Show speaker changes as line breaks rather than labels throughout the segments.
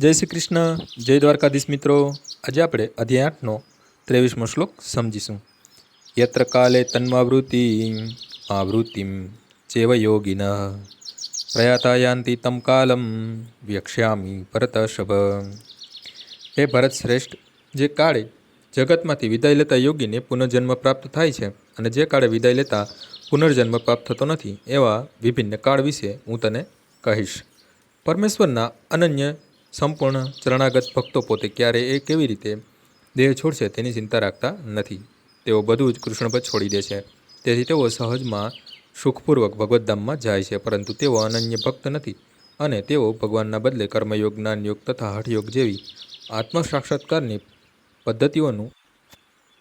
જય શ્રી કૃષ્ણ, જય દ્વારકાધીશ મિત્રો. આજે આપણે અધ્યાય આઠનો ત્રેવીસમો શ્લોક સમજીશું. યત્ર કાલે તન્માવૃત્તિ આવૃત્તિ ચેવ યોગિન. પ્રયાતા યાંતિ તમ કાલમ વ્યક્ષ્યામી ભરતષભ હે ભરત શ્રેષ્ઠ, જે કાળે જગતમાંથી વિદાય લેતા યોગીને પુનર્જન્મ પ્રાપ્ત થાય છે અને જે કાળે વિદાય લેતા પુનર્જન્મ પ્રાપ્ત થતો નથી, એવા વિભિન્ન કાળ વિશે હું તને કહીશ. પરમેશ્વરના અનન્ય સંપૂર્ણ ચરણાગત ભક્તો પોતે ક્યારે એ કેવી રીતે દેહ છોડશે તેની ચિંતા રાખતા નથી. તેઓ બધું જ કૃષ્ણ પર છોડી દે છે. તેથી તેઓ સહજમાં સુખપૂર્વક ભગવદ્ધામમાં જાય છે, પરંતુ તેઓ અનન્ય ભક્ત નથી અને તેઓ ભગવાનના બદલે કર્મયોગ, જ્ઞાનયોગ તથા હઠયોગ જેવી આત્મ સાક્ષાત્કારની પદ્ધતિઓનું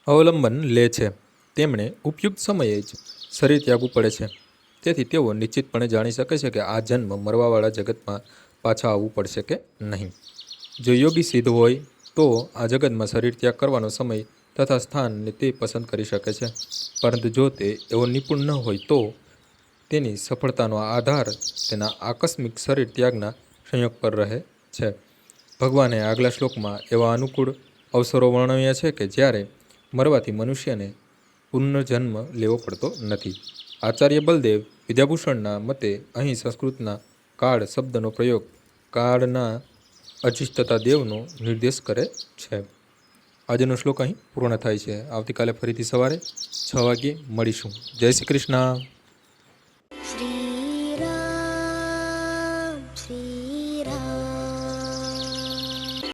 અવલંબન લે છે. તેમણે ઉપયુક્ત સમયે જ શરીર ત્યાગવું પડે છે. તેથી તેઓ નિશ્ચિતપણે જાણી શકે છે કે આ જન્મ મરવાવાળા જગતમાં પાછા આવવું પડશે કે નહીં? જો યોગી સિદ્ધ હોય, તો આ જગતમાં શરીર ત્યાગ કરવાનો સમય તથા સ્થાનને તે પસંદ કરી શકે છે. પરંતુ જો તે એવો નિપુણ ન હોય, તો તેની સફળતાનો આધાર તેના આકસ્મિક શરીર ત્યાગના સંયોગ પર રહે છે. ભગવાને આગલા શ્લોકમાં એવા અનુકૂળ અવસરો વર્ણવ્યા છે કે જ્યારે મરવાથી મનુષ્યને પુનર્જન્મ લેવો પડતો નથી. આચાર્ય બલદેવ વિદ્યાભૂષણના મતે અહીં સંસ્કૃતના કાળ શબ્દનો પ્રયોગ કાળના અજિષ્ટતા દેવનો નિર્દેશ કરે છે. આજનો શ્લોક અહીં પૂર્ણ થાય છે. આવતીકાલે ફરીથી સવારે છ વાગ્યે મળીશું. જય શ્રી કૃષ્ણ.